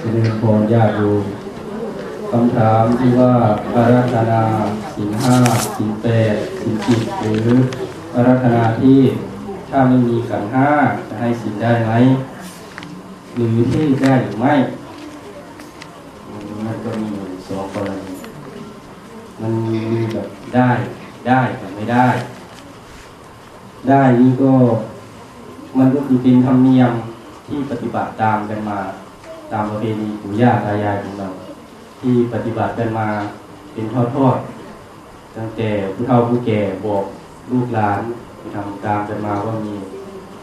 เจริญพรญาติโยมคำถามที่ว่าอารัธนาสินห้าสินแปดสินสิบหรืออารัธนาที่ถ้าไม่มีขันห้าจะให้สินได้ไหมหรือที่ได้หรือไม่มันก็มีสองกรณีมันมีแบบได้ได้แต่ไม่ได้ ได้นี่ก็มันก็คือเป็นธรรมเนียม ที่ปฏิบัติตามกันมาตามประเพณีปู่ย่าตายายของเรา ที่ปฏิบัติกันมาเป็นทอดๆตั้งแต่ผู้เฒ่าผู้แก่บอกลูกหลานที่ทำตามกันมาว่ามี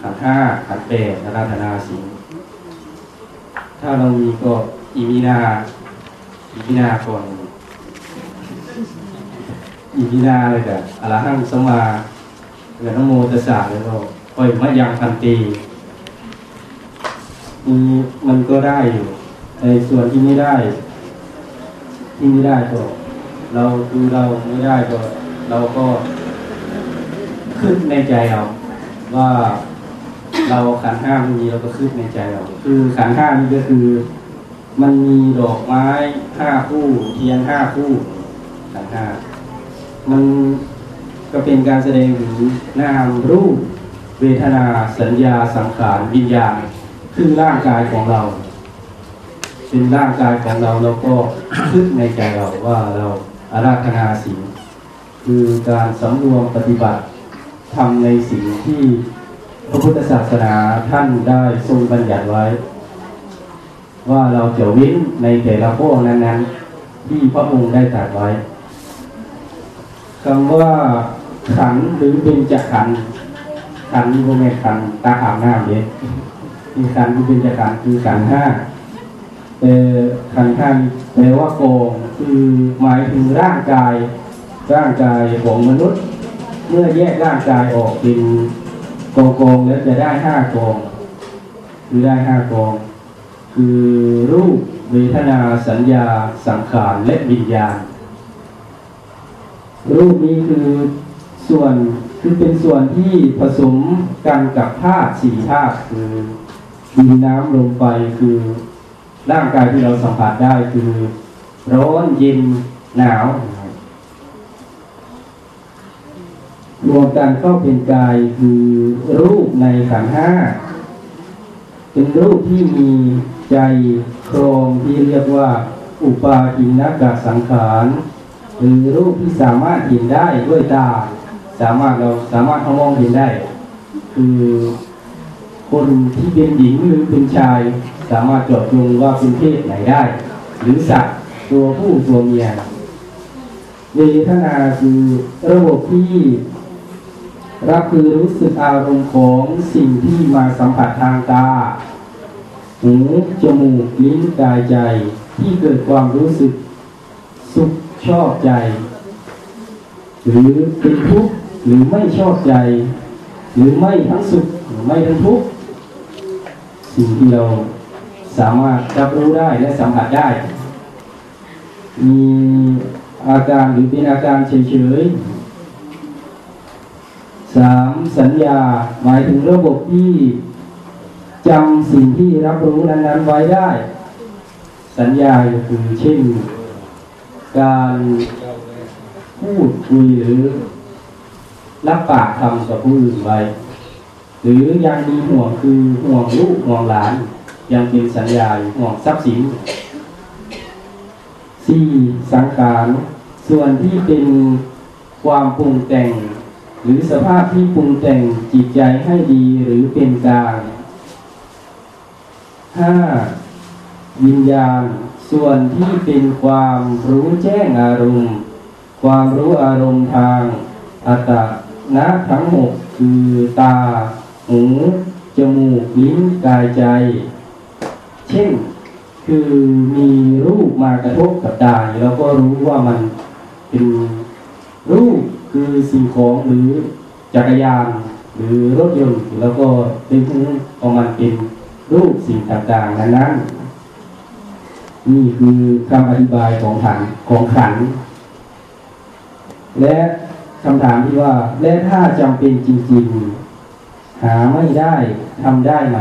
ขันห้าขันแปดอาราธนาสิงถ้าเรามีก็อีมีนาอีมีนาก่อนอีมีนาเลยแบบอรหังสมาเกิดนโมตสสะแล้วก็ค่อยมายังพันตี นี่มันก็ได้อยู่ในส่วนที่ไม่ได้ ที่ไม่ได้ก็เราดูเราไม่ได้ก็เราก็ขึ้นในใจเราว่าเราขันห้าไม่มีเราก็ขึ้นในใจเราคือขันห้านี่ก็คือ มันมีดอกไม้ห้าคู่ เทียนห้าคู่ขันห้ามันก็เป็นการแสดงถึงนามรูป เวทนาสัญญาสังขารวิญญาณ คือร่างกายของเรา เป็นร่างกายของเราเราก็คิดในใจเราว่าเราอาราธนาสิ่งคือการสำรวมปฏิบัติทำในสิ่งที่พระพุทธศาสนาท่านได้ทรงบัญญัติไว้ ว่าเราจะเว้นในแต่ละข้อนั้นๆ ที่พระองค์ได้ตรัสไว้คำว่าขันหรือเป็นจักขันขันพวกแม่ขันตาอาบน้ำเลย มีขันธ์ที่เป็นจักขันธ์คือขันธ์ห้าแต่ขันธ์ห้าแปลว่าโกงคือหมายถึงร่างกาย ร่างกายของมนุษย์ เมื่อแยกร่างกายออกเป็นกองกองแล้วจะได้ห้ากอง คือได้ห้ากอง คือรูปเวทนาสัญญาสังขารและวิญญาณ รูปนี้คือส่วนคือเป็นส่วนที่ผสมกันกับธาตุสี่ธาตุคือ ดินน้ำลมไฟคือร่างกายที่เราสัมผัสได้คือร้อนเย็นหนาวรวมกันเข้าเป็นกายคือรูปในขันห้าเป็นรูปที่มีใจโครงที่เรียกว่า อุปาทินกสังขารหรือรูปที่สามารถเห็นได้ด้วยตา สามารถเราสามารถมองเห็นได้ คือ คนที่เป็นหญิงหรือเป็นชาย สามารถเจาะจงว่าเป็นเพศไหนได้ หรือสัตว์ตัวผู้ตัวเมียเวทนาคือระบบที่รับคือรู้สึกอารมณ์ของสิ่งที่มาสัมผัสทางตาหูจมูกลิ้นกายใจ ที่เกิดความรู้สึกสุขชอบใจ หรือเป็นทุกข์หรือไม่ชอบใจ หรือไม่ทั้งสุขหรือไม่ทั้งทุกข์ สิ่งที่เราสามารถรับรู้ได้และสัมผัสได้ มีอาการหรือเป็นอาการเฉยๆสามสัญญาหมายถึงระบบที่จำสิ่งที่รับรู้นั้นๆไว้ได้ สัญญาคือเช่น การพูดคุยหรือรับปากคำกับผู้อื่นไว้ หรือยังมีห่วงคือห่วงลูกห่วงหลาน ยังเป็นสัญญาห่วงทรัพย์สินสี่สังขารส่วนที่เป็นความปรุงแต่ง หรือสภาพที่ปรุงแต่งจิตใจให้ดีหรือเป็นกลางห้าวิญญาณ ส่วนที่เป็นความรู้แจ้งอารมณ์ ความรู้อารมณ์ทางอัตตนะทั้งหกคือตา หูจมูกลิ้นกายใจ เช่นคือมีรูปมากระทบกับตาเราก็รู้ว่ามันเป็นรูปคือสิ่งของหรือจักรยานหรือรถยนต์แล้วก็เป็นของมันเป็นรูปสิ่งต่างๆนั้นนั้นนี่คือคำอธิบายของขันของขัน และคำถามที่ว่าและถ้าจำเป็นจริง ๆ หาไม่ได้ทำได้ไหม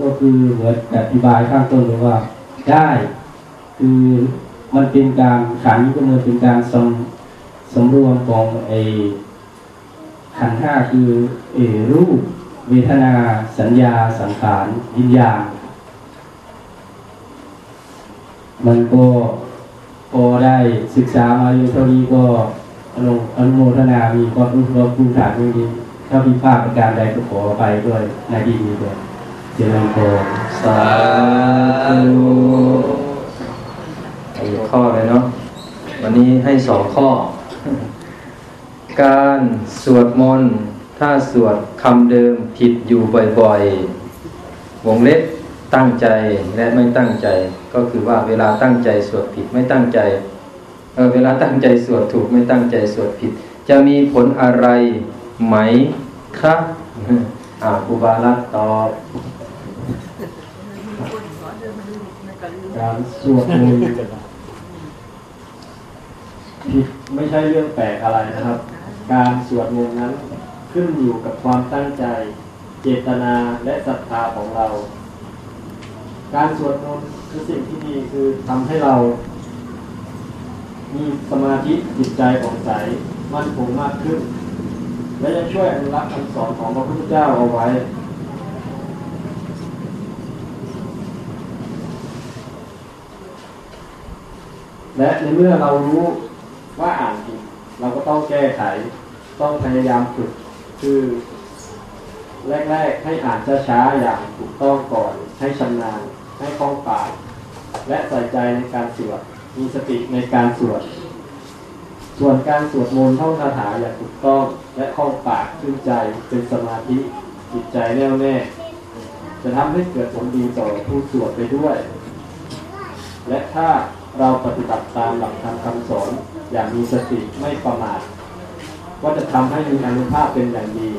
ก็คือเหมือนอธิบายข้างต้นเลยว่า ได้ คือมันเป็นการขันก็เหมือเป็นการสำสำรวมของไอขันห้าคือเอรูป เวทนา สัญญา สังขารวิญญาณมันก็พอได้ศึกษามาอยู่เท่านี้ก็อนุอนุโมทนา มีความรู้ความภูมิฐานตรงนี้ ถ้าผิดพลาดประการใดก็ขอไปด้วยในที่นี้ด้วยเจริญพรสาธุอีกข้อเลยเนาะวันนี้ให้สองข้อ การสวดมนต์ถ้าสวดคำเดิมผิดอยู่บ่อยๆ วงเล็บตั้งใจและไม่ตั้งใจ ก็คือว่าเวลาตั้งใจสวดผิดไม่ตั้งใจเเวลาตั้งใจสวดถูกไม่ตั้งใจสวดผิด จะมีผลอะไร ไหมครับอ่าครูบาลักตอบการสวดมนต์ผิดไม่ใช่เรื่องแปลกอะไรนะครับ การสวดมนต์นั้นขึ้นอยู่กับความตั้งใจ เจตนาและศรัทธาของเรา การสวดมนต์คือสิ่งที่ดีคือทำให้เรา มีสมาธิจิตใจของใสมั่นคงมากขึ้น และจะช่วยอนุรักษ์คำสอนของพระพุทธเจ้าเอาไว้ และในเมื่อเรารู้ว่าอ่านผิดเราก็ต้องแก้ไข ต้องพยายามฝึก คือแรก ๆ ให้อ่านช้าๆอย่างถูกต้องก่อน ให้ชำนาญ ให้คล่องปาก และใส่ใจในการสวด มีสติในการสวด ส่วนการสวดมนต์ท่องคาถาอย่างถูกต้อง และคล่องปากขึ้นใจเป็นสมาธิจิตใจแน่วแน่ จะทำให้เกิดผลดีต่อผู้สวดไปด้วย และถ้าเราปฏิบัติตามหลักธรรมคำสอนอย่างมีสติไม่ประมาทก็จะทำให้มีอานุภาพเป็นอย่างดี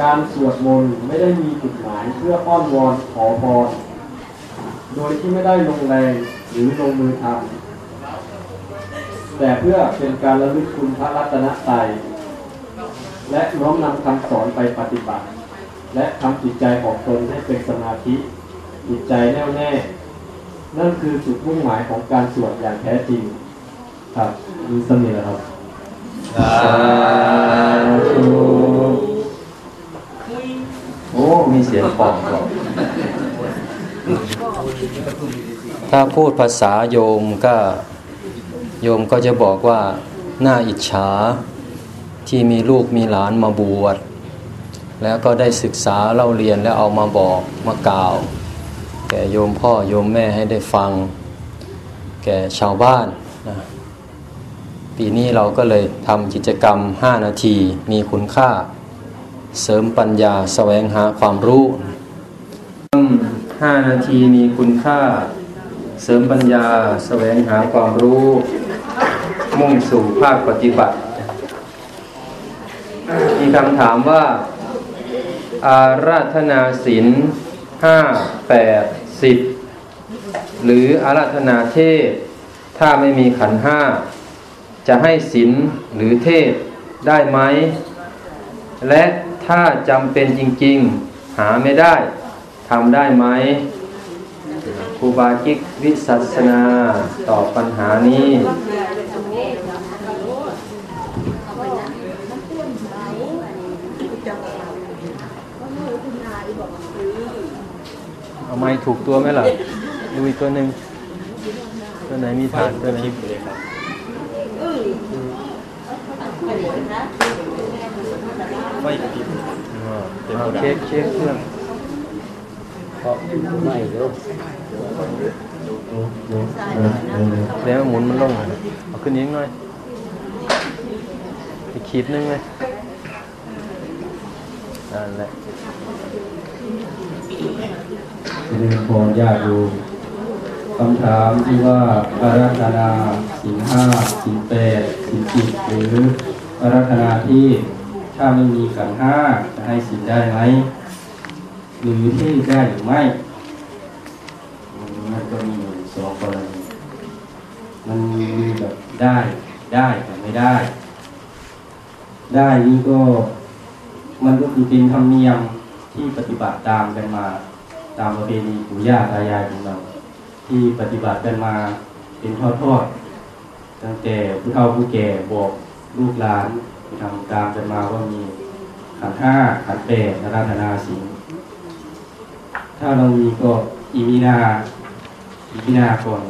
การสวดมนต์ไม่ได้มีจุดหมายเพื่ออ้อนวอนขอพรโดยที่ไม่ได้ลงแรงหรือลงมือทำ แต่เพื่อเป็นการระลึกคุณพระรัตนตรัยและน้อมนำคำสอนไปปฏิบัติ และทำจิตใจของตนให้เป็นสมาธิ จิตใจแน่วแน่ นั่นคือจุดมุ่งหมายของการสวดอย่างแท้จริง ครับมีสมิธครับสาธุโอ้ มีเสียงปองก่อนถ้าพูดภาษาโยมก็ โยมก็จะบอกว่าน่าอิจฉาที่มีลูกมีหลานมาบวชแล้วก็ได้ศึกษาเล่าเรียนแล้วเอามาบอกมากล่าว แก่โยมพ่อโยมแม่ให้ได้ฟัง แก่ชาวบ้านนะปีนี้เราก็เลยทำกิจกรรม 5 นาทีมีคุณค่า เสริมปัญญาแสวงหาความรู้5นาทีมีคุณค่า เสริมปัญญาแสวงหาความรู้ มุ่งสู่ภาคปฏิบัติ มีคำถามว่า อาราธนาศีลห้าแปดสิบหรืออาราธนาเทศ ถ้าไม่มีขันห้า จะให้ศีลหรือเทศได้ไหม และถ้าจำเป็นจริง ๆ หาไม่ได้ทำได้ไหมครูบากิกวิสัสนาตอบปัญหานี้ เอาไม้ถูกตัวไหมล่ะดูอีกตัวหนึ่งตัวไหนมีฐานตัวไหนไม่กระพริบเอาเช็คเช็คเครื่องไม่เดี๋ยวแล้วหมุนมันลงเอาขึ้นอีกหน่อยอีกขีดนึงเลยนั่นแหละ ริญพรญาติโยมคำถามที่ว่าอารัธนาสินห้าสินแปดสินสิบหรืออารัธนาที่ถ้าไม่มีขันห้าจะให้สินได้ไหมหรือที่ได้หรือไม่มันก็มีสองกรณีมันมีแบบได้ได้แต่ไม่ได้ ได้นี่ก็มันก็คือเป็นธรรมเนียมที่ปฏิบัติตามกันมา ตามประเพณีปู่ย่าตายายของเรา ที่ปฏิบัติกันมาเป็นทอดๆตั้งแต่ผู้เฒ่าผู้แก่บอกลูกหลานทำตามกันมาว่ามีขันห้าขันแปดอาราธนาศีลถ้าเรามีก็อีมีนาอีมีนาก่อน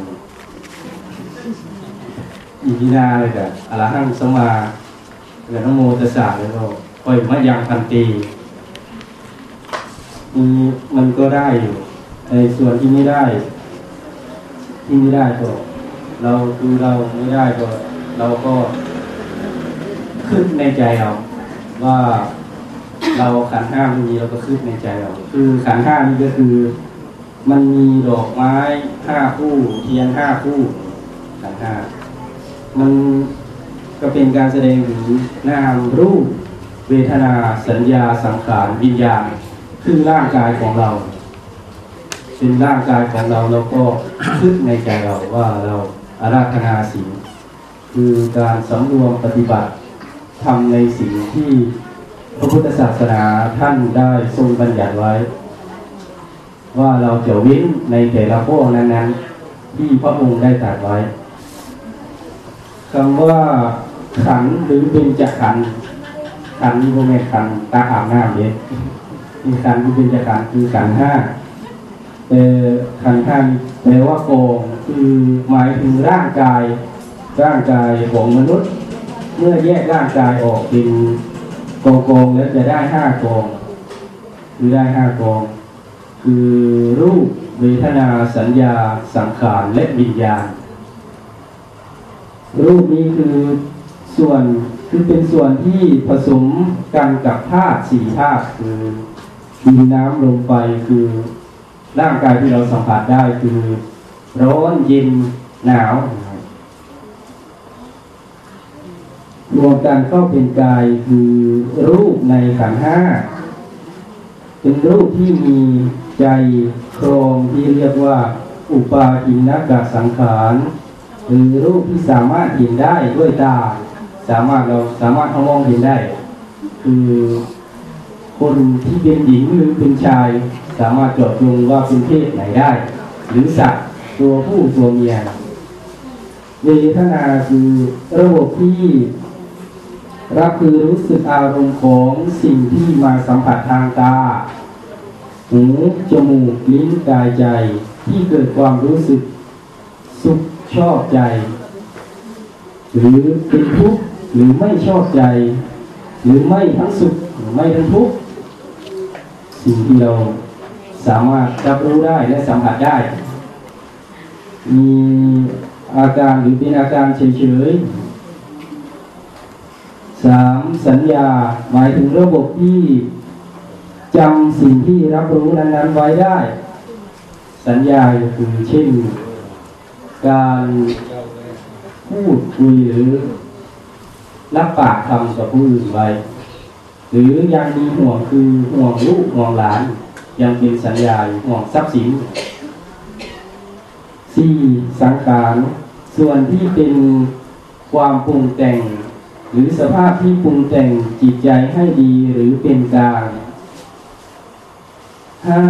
อีมีนาเลยกับอรหังสมมาเกิดนโมตัสสะแล้วก็ปล่อยมายังพันตี มีมันก็ได้อยู่ในส่วนที่ไม่ได้ ที่ไม่ได้ก็เราดูเราไม่ได้ก็เราก็ขึ้นในใจเราว่าเราขันห้าไม่มีเราก็ขึ้นในใจเราคือขันห้านี่ก็คือ มันมีดอกไม้ห้าคู่เทียนห้าคู่ขันห้ามันก็เป็นการแสดงถึงนามรูป เวทนาสัญญาสังขารวิญญาณ คือร่างกายของเรา เป็นร่างกายของเราเราก็คิดในใจเราว่าเราอาราธนาสิ่งคือการสำรวมปฏิบัติทำในสิ่งที่พระพุทธศาสนาท่านได้ทรงบัญญัติไว้ ว่าเราจะเว้นในแต่ละพวกนั้นๆ ที่พระองค์ได้ตรัสไว้คำว่าขันหรือเป็นจักขันขันธ์นี่พวกแม่ขันตาอาบน้ำเด็ก มีขันธ์ที่เป็นจักขันคือขันห้าแต่ขันธ์ท่าแปลว่าโกงคือหมายถึงร่างกาย ร่างกายของมนุษย์ เมื่อแยกร่างกายออกเป็นกองกองแล้วจะได้ห้ากองคือได้ห้ากอง คือรูปเวทนาสัญญาสังขารและวิญญาณ รูปนี้คือส่วนคือเป็นส่วนที่ผสมกันกับธาตุสี่ธาตุคือ ดินน้ำลมไฟคือร่างกายที่เราสัมผัสได้คือร้อนเย็นหนาวรวมกันเข้าเป็นกายคือรูปในขันห้าเป็นรูปที่มีใจครองที่เรียกว่า อุปาทินกสังขารหรือรูปที่สามารถเห็นได้ด้วยตา สามารถเราสามารถเอามองเห็นได้ คือ คนที่เป็นหญิงหรือเป็นชาย สามารถเจาะจงว่าเป็นเพศไหนได้ หรือสัตว์ตัวผู้ตัวเมียเวทนาคือระบบที่รับคือรู้สึกอารมณ์ของสิ่งที่มาสัมผัสทางตาหูจมูกลิ้นกายใจที่เกิดความรู้สึกสุขชอบใจ หรือเป็นทุกข์หรือไม่ชอบใจ หรือไม่ทั้งสุขหรือไม่ทั้งทุกข์ สิ่งที่เราสามารถรับรู้ได้และสัมผัสได้ มีอาการหรือเป็นอาการเฉยๆสามสัญญาหมายถึงระบบที่จำสิ่งที่รับรู้นั้นๆไว้ได้ สัญญาคือเช่น การพูดคุยหรือรับปากคำกับผู้อื่นไว้ หรือยังมีห่วงคือห่วงลูกห่วงหลาน ยังเป็นสัญญาห่วงทรัพย์สินสี่สังขารส่วนที่เป็นความปรุงแต่ง หรือสภาพที่ปรุงแต่งจิตใจให้ดีหรือเป็นกลางห้า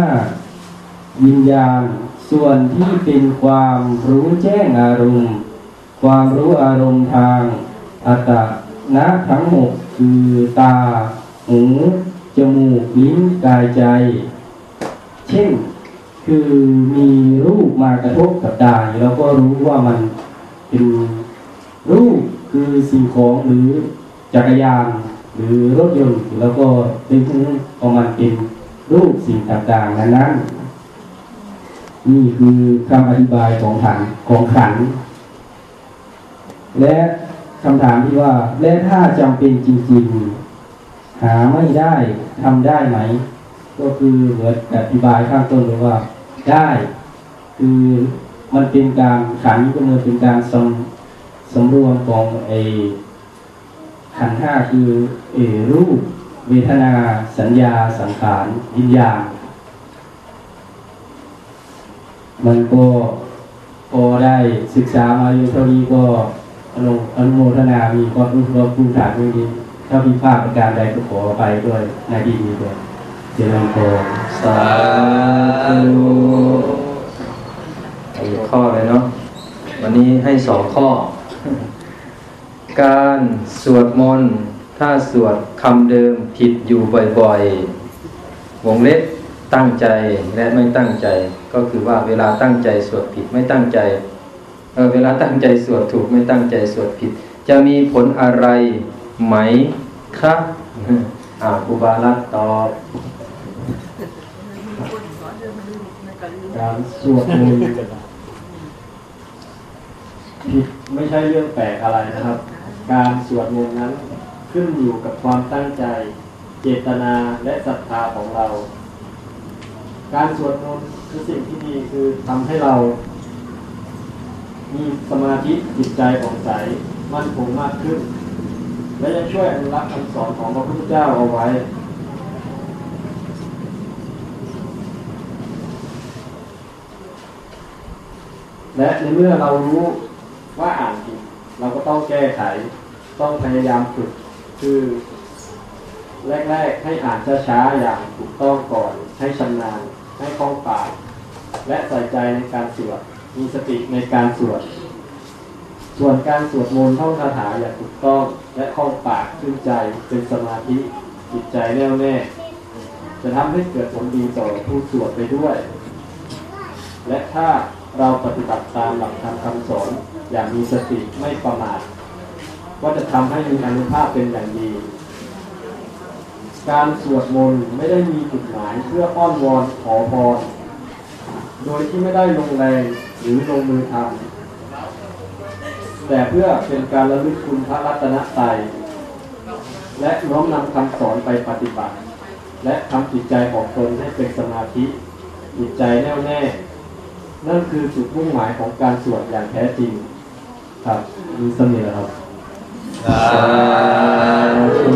วิญญาณ ส่วนที่เป็นความรู้แจ้งอารมณ์ ความรู้อารมณ์ทางอัตตนะทั้งหกคือตา หูจมูกลิ้นกายใจ เช่นคือมีรูปมากระทบกับตาเราก็รู้ว่ามันเป็นรูปคือสิ่งของหรือจักรยานหรือรถยนต์แล้วก็เป็นหูของมันเป็นรูปสิ่งต่างๆนั้นนั้นนี่คือคำอธิบายของขันของขัน และคำถามที่ว่าและถ้าจำเป็นจริง ๆ หาไม่ได้ทำได้ไหม ก็คือเหมือนอธิบายข้างต้นเลยว่า ได้ คือมันเป็นการขันก็เหมือนเป็นการสำสำรวมของไอขันห้าคือเอรูป เวทนา สัญญา สังขารวิญญาณมันก็พอได้ศึกษามาอยู่เท่านี้ก็อนุอนุโมทนามีความรู้ความภูมิฐานเรื่องนี้ ถ้ามีภาพประการใดก็ขอไปด้วยในที่นี้ด้วยเจริญพรสาธุอีกข้อเลยเนาะวันนี้ให้สองข้อ การสวดมนต์ถ้าสวดคำเดิมผิดอยู่บ่อยๆ วงเล็บตั้งใจและไม่ตั้งใจ ก็คือว่าเวลาตั้งใจสวดผิดไม่ตั้งใจเเวลาตั้งใจสวดถูกไม่ตั้งใจสวดผิด จะมีผลอะไร ไหมครับอ่าครูบาลัดตอบการสวดมนต์ผิดไม่ใช่เรื่องแปลกอะไรนะครับ การสวดมนต์นั้นขึ้นอยู่กับความตั้งใจ เจตนาและศรัทธาของเรา การสวดมนต์คือสิ่งที่ดีคือทำให้เรา มีสมาธิจิตใจของใสมั่นคงมากขึ้น และยังช่วยอนุรักษ์คำสอนของพระพุทธเจ้าเอาไว้ และในเมื่อเรารู้ว่าอ่านผิดเราก็ต้องแก้ไข ต้องพยายามฝึก คือแรก ๆ ให้อ่านช้าๆอย่างถูกต้องก่อน ให้ชำนาญ ให้คล่องปาก และใส่ใจในการสวด มีสติในการสวด ส่วนการสวดมนต์ท่องคาถาอย่างถูกต้อง และคล่องปากขึ้นใจเป็นสมาธิจิตใจแน่วแน่ จะทำให้เกิดผลดีต่อผู้สวดไปด้วย และถ้าเราปฏิบัติตามหลักธรรมคำสอนอย่างมีสติไม่ประมาทก็จะทำให้มีอนุภาพเป็นอย่างดี การสวดมนต์ไม่ได้มีจุดหมายเพื่ออ้อนวอนขอพรโดยที่ไม่ได้ลงแรงหรือลงมือทำ แต่เพื่อเป็นการระลึกคุณพระรัตนตรัยและน้อมนำคำสอนไปปฏิบัติ และทำจิตใจของตนให้เป็นสมาธิจิตใจแน่วแน่ นั่นคือจุดมุ่งหมายของการสวดอย่างแท้จริง ครับมีสมิธครับสาธุ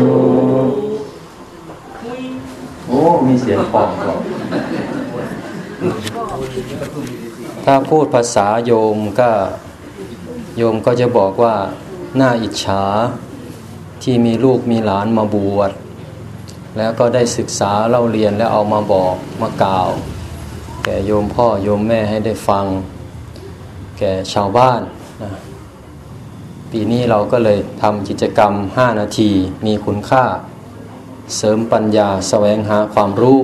โอ้มีเสียงปองก่อนถ้าพูดภาษาโยมก็ โยมก็จะบอกว่าน่าอิจฉาที่มีลูกมีหลานมาบวชแล้วก็ได้ศึกษาเล่าเรียนแล้วเอามาบอกมากล่าว แก่โยมพ่อโยมแม่ให้ได้ฟัง แก่ชาวบ้านนะปีนี้เราก็เลยทำกิจกรรม 5 นาทีมีคุณค่า เสริมปัญญาแสวงหาความรู้